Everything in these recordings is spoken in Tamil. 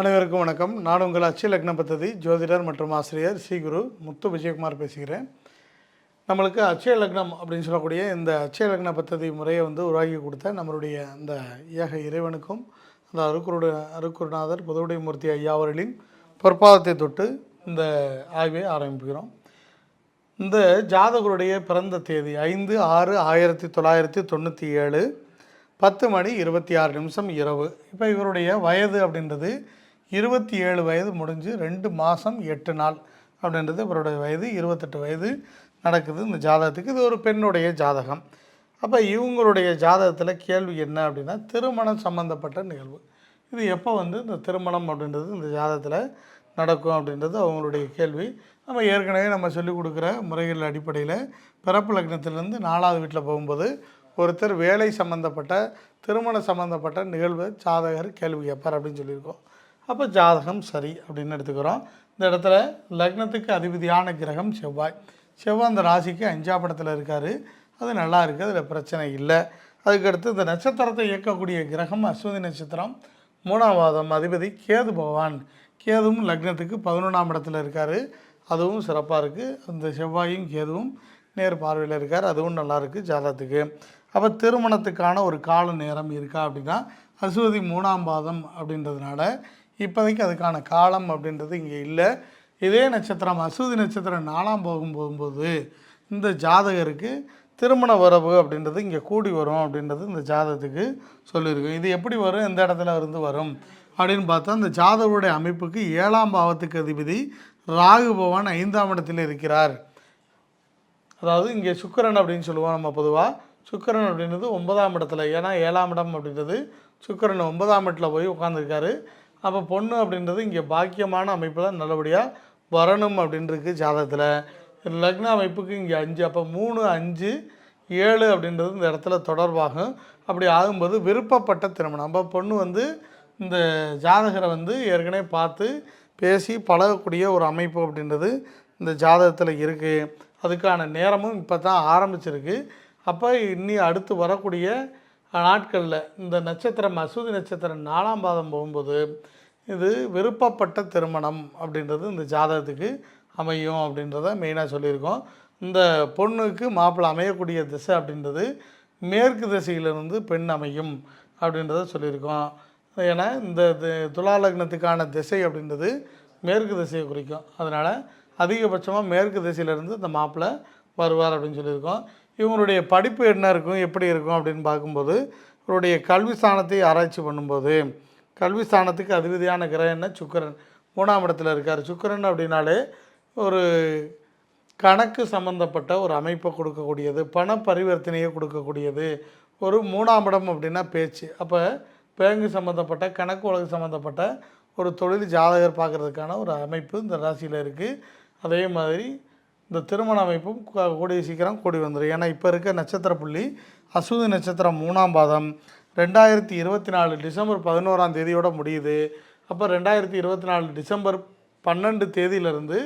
அனைவருக்கும் வணக்கம். நான் உங்கள் அச்சு லக்ன பத்ததி ஜோதிடர் மற்றும் ஆசிரியர் ஸ்ரீ குரு முத்து விஜயகுமார் பேசுகிறேன். நம்மளுக்கு அச்சய லக்னம் அப்படின்னு சொல்லக்கூடிய இந்த அச்சய லக்ன பத்ததி முறையை வந்து உருவாக்கி கொடுத்த நம்மளுடைய அந்த ஏக இறைவனுக்கும் அந்த அருக்குருட அருக்குருநாதர் புதுவுடைய மூர்த்தி ஐயா அவர்களின் பொற்பாதத்தை தொட்டு இந்த ஆய்வை ஆரம்பிக்கிறோம். இந்த ஜாதகருடைய பிறந்த தேதி ஐந்து ஆறு ஆயிரத்தி தொள்ளாயிரத்தி தொண்ணூற்றி ஏழு பத்து மணி இருபத்தி ஆறு நிமிஷம் இரவு. இப்போ இவருடைய வயது அப்படின்றது இருபத்தி ஏழு வயது முடிஞ்சு ரெண்டு மாதம் எட்டு நாள் அப்படின்றது இவருடைய வயது இருபத்தெட்டு வயது நடக்குது இந்த ஜாதகத்துக்கு. இது ஒரு பெண்ணுடைய ஜாதகம். அப்போ இவங்களுடைய ஜாதகத்தில் கேள்வி என்ன அப்படின்னா திருமணம் சம்மந்தப்பட்ட நிகழ்வு. இது எப்போ வந்து இந்த திருமணம் அப்படின்றது இந்த ஜாதகத்தில் நடக்கும் அப்படின்றது அவங்களுடைய கேள்வி. நம்ம ஏற்கனவே நம்ம சொல்லிக் கொடுக்குற முறைகள் அடிப்படையில் பிறப்பு லக்னத்திலேருந்து நாலாவது வீட்டில் போகும்போது ஒருத்தர் வேலை சம்மந்தப்பட்ட திருமணம் சம்மந்தப்பட்ட நிகழ்வு ஜாதகர் கேள்வி கேட்பார் அப்படின்னு சொல்லியிருக்கோம். அப்போ ஜாதகம் சரி அப்படின்னு எடுத்துக்கிறோம். இந்த இடத்துல லக்னத்துக்கு அதிபதியான கிரகம் செவ்வாய். செவ்வாய் அந்த ராசிக்கு அஞ்சாம் படத்தில் இருக்கார். அது நல்லா இருக்குது அதில் பிரச்சனை இல்லை. அதுக்கடுத்து இந்த நட்சத்திரத்தை இயக்கக்கூடிய கிரகம் அஸ்வதி நட்சத்திரம். மூணாம் அதிபதி கேது பகவான். கேதுவும் லக்னத்துக்கு பதினொன்றாம் இடத்துல இருக்கார். அதுவும் சிறப்பாக இருக்குது அந்த செவ்வாயும் கேதுவும் நேர் பார்வையில் இருக்கார். அதுவும் நல்லாயிருக்கு ஜாதகத்துக்கு. அப்போ திருமணத்துக்கான ஒரு கால நேரம் இருக்கா அப்படின்னா அசுவதி மூணாம் பாதம் அப்படின்றதுனால இப்போதைக்கு அதுக்கான காலம் அப்படின்றது இங்கே இல்லை. இதே நட்சத்திரம் அசூதி நட்சத்திரம் நாலாம் போகும் போகும்போது இந்த ஜாதகருக்கு திருமண வரவு அப்படின்றது இங்கே கூடி வரும் அப்படின்றது இந்த ஜாதகத்துக்கு சொல்லியிருக்கும் இது எப்படி வரும்? எந்த இடத்துல இருந்து வரும்? அப்படின்னு பார்த்தா இந்த ஜாதகருடைய அமைப்புக்கு ஏழாம் பாவத்துக்கு அதிபதி ராகு பகவான் ஐந்தாம் இடத்தில் இருக்கிறார். அதாவது இங்கே சுக்கிரன் அப்படின்னு சொல்லுவோம் நம்ம பொதுவாக சுக்கிரன் அப்படின்றது ஒன்பதாம் இடத்துல ஏன்னா ஏழாம் இடம் அப்படின்றது சுக்கரன் ஒன்பதாம் இடத்துல போய் உட்காந்துருக்காரு அப்போ பொண்ணு அப்படின்றது இங்கே பாக்கியமான அமைப்பில் நல்லபடியாக வரணும் அப்படின்றது ஜாதகத்தில். லக்ன அமைப்புக்கு இங்கே அஞ்சு அப்போ மூணு அஞ்சு ஏழு அப்படின்றது இந்த இடத்துல தொடர்பாகும். அப்படி ஆகும்போது விருப்பப்பட்ட திருமணம். அப்போ பொண்ணு வந்து இந்த ஜாதகரை வந்து ஏற்கனவே பார்த்து பேசி பழகக்கூடிய ஒரு அமைப்பு அப்படின்றது இந்த ஜாதகத்தில் இருக்குது அதுக்கான நேரமும் இப்போ தான் ஆரம்பிச்சிருக்கு. அப்போ இன்னி அடுத்து வரக்கூடிய நாட்களில் இந்த நட்சத்திரம் அசுதி நட்சத்திரம் நாலாம் பாதம் போகும்போது இது விருப்பப்பட்ட திருமணம் அப்படின்றது இந்த ஜாதகத்துக்கு அமையும் அப்படின்றத மெயினாக சொல்லியிருக்கோம். இந்த பொண்ணுக்கு மாப்பிள்ளை அமையக்கூடிய திசை அப்படின்றது மேற்கு திசையிலிருந்து பெண் அமையும் அப்படின்றத சொல்லியிருக்கோம். ஏன்னா இந்த தி- துலா லக்னத்துக்கான திசை அப்படின்றது மேற்கு திசையை குறிக்கும். அதனால் அதிகபட்சமாக மேற்கு திசையிலேருந்து இந்த மாப்பிள்ளை வருவார் அப்படின்னு சொல்லியிருக்கோம். இவங்களுடைய படிப்பு என்ன இருக்கும் எப்படி இருக்கும் அப்படின்னு பார்க்கும்போது இவருடைய கல்வி ஸ்தானத்தை ஆராய்ச்சி பண்ணும்போது கல்வி ஸ்தானத்துக்கு அதிபதியான கிரகம் என்ன? சுக்கிரன். மூணாம் இடத்துல இருக்கார். சுக்கிரன் அப்படின்னாலே ஒரு கணக்கு சம்மந்தப்பட்ட ஒரு அமைப்பை கொடுக்கக்கூடியது பண பரிவர்த்தனையை கொடுக்கக்கூடியது. ஒரு மூணாம் இடம் அப்படின்னா பேச்சு. அப்போ பேங்கு சம்மந்தப்பட்ட கணக்கு உலகு சம்மந்தப்பட்ட ஒரு தொழில் ஜாதகர் பார்க்குறதுக்கான ஒரு அமைப்பு இந்த ராசியில் இருக்குது அதே மாதிரி இந்த திருமண அமைப்பும் கூடிய சீக்கிரம் கூடி வந்துடும் ஏன்னா இப்போ இருக்க நட்சத்திர புள்ளி அசுதி நட்சத்திரம் மூணாம் பாதம் ரெண்டாயிரத்தி இருபத்தி நாலு டிசம்பர் பதினோராம் தேதியோட முடியுது. அப்போ ரெண்டாயிரத்தி இருபத்தி நாலு டிசம்பர் பன்னெண்டு தேதியிலிருந்து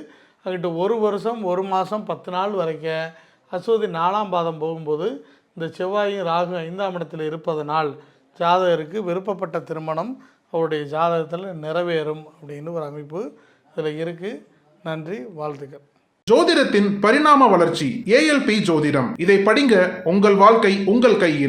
அங்கிட்ட ஒரு வருஷம் ஒரு மாதம் பத்து நாள் வரைக்கும் அஸ்வதி நாலாம் பாதம் போகும்போது இந்த செவ்வாயும் ராகு ஐந்தாம் இடத்தில் இருப்பதனால் ஜாதகருக்கு விருப்பப்பட்ட திருமணம் அவருடைய ஜாதகத்தில் நிறைவேறும் அப்படின்னு ஒரு அமைப்பு இதில் இருக்குது நன்றி வாழ்த்துக்கள். ஜோதிடத்தின் பரிணாம வளர்ச்சி ஏஎல்பி ஜோதிடம். இதை படிங்க உங்கள் வாழ்க்கை உங்கள் கையில்.